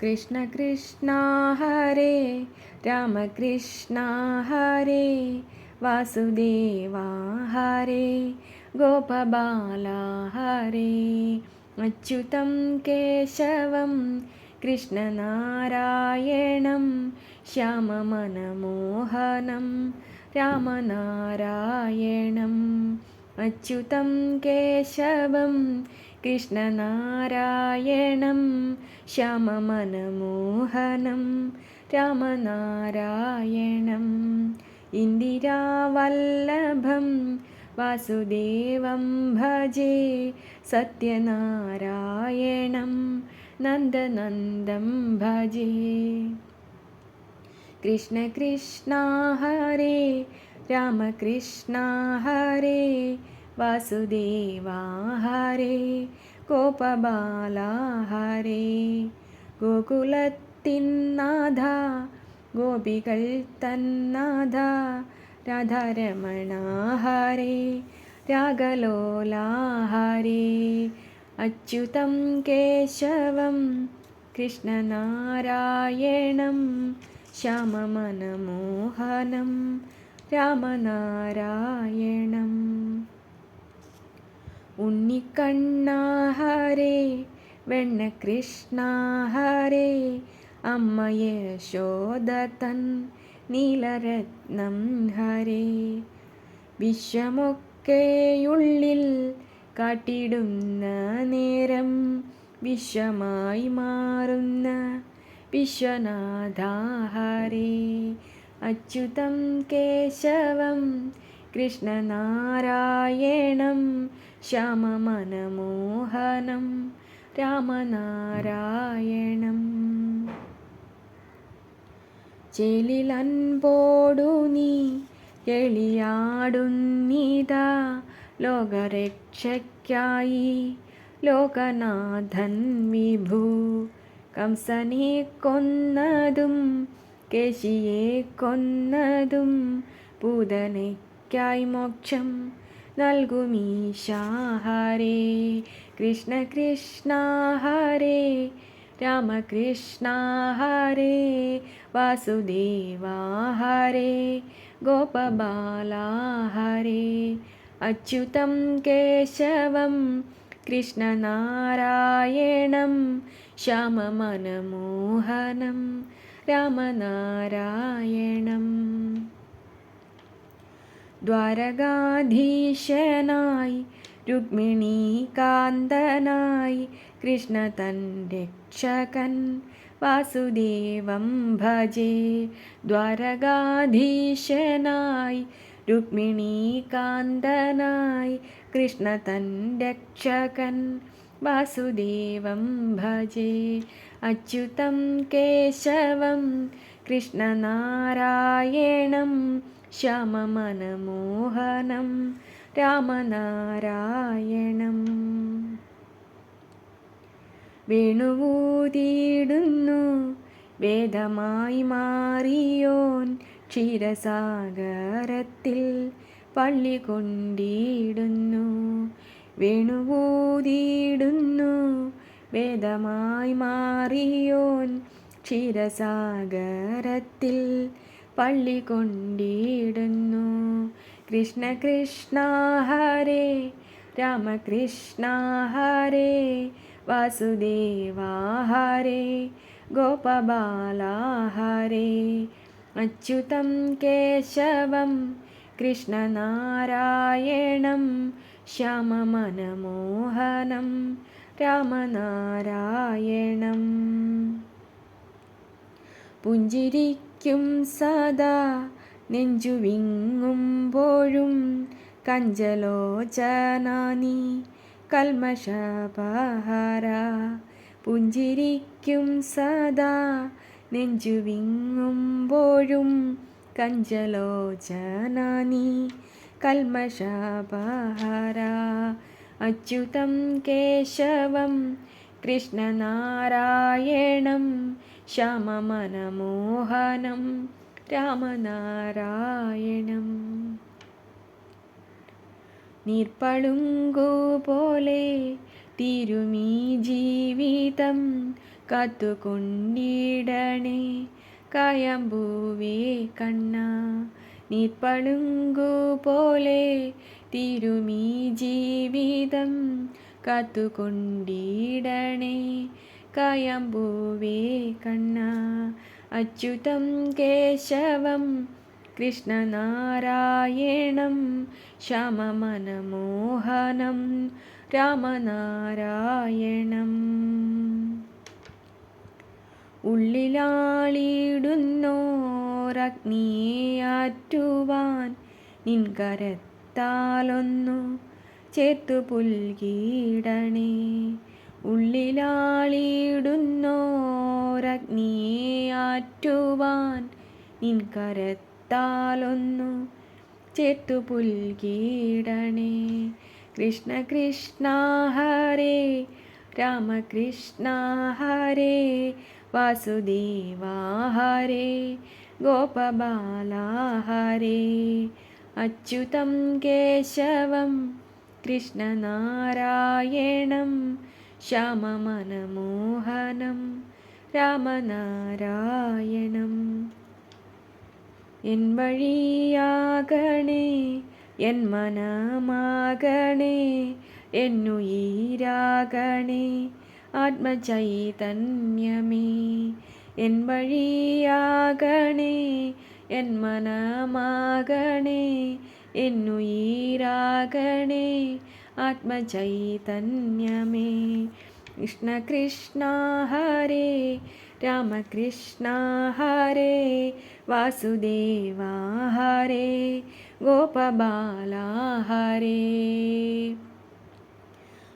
कृष्ण कृष्ण हरे रामकृष्ण हरे वासुदेवा हरे गोपबाला हरे अच्युतं केशवं कृष्णनारायणं श्याममनमोहनं रामनारायणम् अच्युतं केशवं कृष्णनारायणं श्याममनमोहनं रामनारायणम् इन्दिरावल्लभं वासुदेवं भजे सत्यनारायणं नन्दनन्दं भजे। कृष्णकृष्णा हरे रामकृष्णा हरे വാസുദേവ ഹരേ ഗോപബാല ഹരേ ഗോകുലത്തിൻ നാഥ ഗോപികൾ തന്നാഥ രാധാരമണ ഹരേ രാഗലോല ഹരേ അച്യുതം കേശവം കൃഷ്ണനാരായണം ശ്യാമമനമോഹനം രാമനാരായണം. ഉണ്ണിക്കണ്ണ ഹരേ വെണ്ണകൃഷ്ണ ഹരേ അമ്മ യശോദതൻ നീലരത്നം ഹരേ. വിഷമൊക്കെയുള്ളിൽ കാട്ടിടുന്ന നേരം വിശ്വമായി മാറുന്ന വിശ്വനാഥ ഹരേ. അച്യുതം കേശവം കൃഷ്ണനാരായണം ശ്യാമമനമോഹനം രാമനാരായണം ചെലിലൻപോടു നീ എളിയാടുന്നീതാ ലോകരക്ഷയ്ക്കായി ലോകനാഥൻ വിഭു. കംസനെ കൊന്നതും കേശിയെ കൊന്നതും പൂതനയ്ക്കായി മോക്ഷം നൽകുമീശാ ഹരേ കൃഷ്ണ കൃഷ്ണ ഹരേ രാമകൃഷ്ണ ഹരേ വാസുദേവ ഹരേ ഗോപബാല ഹരേ അച്യുതം കേശവം കൃഷ്ണനാരായണം ശ്യാമമനമോഹനം രാമനാരായണം द्वारगाधीशनाय रुक्मिणीकान्दनाय कृष्णतन् दक्षकन् वासुदेवं भजे द्वारगाधीशनाय रुक्मिणीकान्दनाय कृष्णतं दक्षकन् वासुदेवं भजे अच्युतं केशवं कृष्णनारायणं ശ്യാമമനമോഹനം രാമനാരായണം. വേണുവൂതിയിടുന്നു വേദമായി മാറിയോൻ ക്ഷീരസാഗരത്തിൽ പള്ളി കൊണ്ടിടുന്നു. വേണുവൂതിയിടുന്നു വേദമായി മാറിയോൻ ക്ഷീരസാഗരത്തിൽ പള്ളി കൊണ്ടിടുന്നു. കൃഷ്ണ കൃഷ്ണ ഹരേ രാമകൃഷ്ണ ഹരേ വാസുദേവ ഹരേ ഗോപബാല ഹരേ. അച്യുതം കേശവം കൃഷ്ണനാരായണം ശ്യാമമനമോഹനം രാമനാരായണം പുഞ്ചിരിക്കും സദാ നെഞ്ചുവിങ്ങുമ്പോഴും കഞ്ചലോചനാനി കൽമഷപഹാര പുഞ്ചിരിക്കും സദാ നെഞ്ചുവിങ്ങുമ്പോഴും കഞ്ചലോചനാനി കൽമഷപഹാര അച്യുതം കേശവം കൃഷ്ണനാരായണം ശ്യാമമനമോഹനം രാമനാരായണം. നീർപ്പളുങ്കു പോലെ തിരുമീ ജീവിതം കത്തുകൊണ്ടിടണേ. കയമ്പൂവേ കണ്ണ നീർപ്പളുങ്കു പോലെ തിരുമീ ജീവിതം കാത്തുകൊണ്ടിടണേ. കായമ്പൂവേ കണ്ണ. അച്യുതം കേശവം കൃഷ്ണനാരായണം. ശ്യാമമനമോഹനം രാമനാരായണം. ഉള്ളിലാളിയിടുന്നോരഗ്നിയാറ്റുവാൻ നിൻകരത്താലൊന്നു ചേർത്തു പുൽകീടണേ. ഉള്ളിലാളിയിടുന്നോരഗ്നിയാറ്റുവാൻ നിൻകരത്താലൊന്നു ചേർത്തു പുൽകീടണേ കൃഷ്ണ കൃഷ്ണ ഹരേ രാമകൃഷ്ണ ഹരേ വാസുദേവ ഹരേ ഗോപബാല ഹരേ. അച്യുതം കേശവം കൃഷ്ണനാരായണം ശ്യാമമനമോഹനം രാമനാരായണം. എൻ വഴിയാകണേ എൻ മനമാകണേ എന്നുയീരാകണേ ആത്മചൈതന്യമേ. എൻ വഴിയാകണേ എൻ മനമാകണേ എന്നുയീരാകണേ आत्मचैतन्यमे। कृष्णकृष्णा हरे रामकृष्णा हरे वासुदेवा हरे गोपबाला हरे।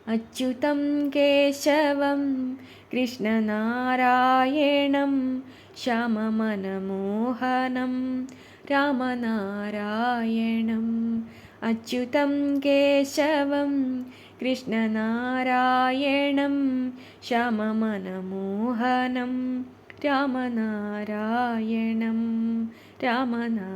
अच्युतं केशवं कृष्णनारायणं श्याममनमोहनं रामनारायणम् അച്യുതം കേശവം കൃഷ്ണനാരായണം ശ്യാമമനമോഹനം രാമനാരായണം രാമനാരായണം.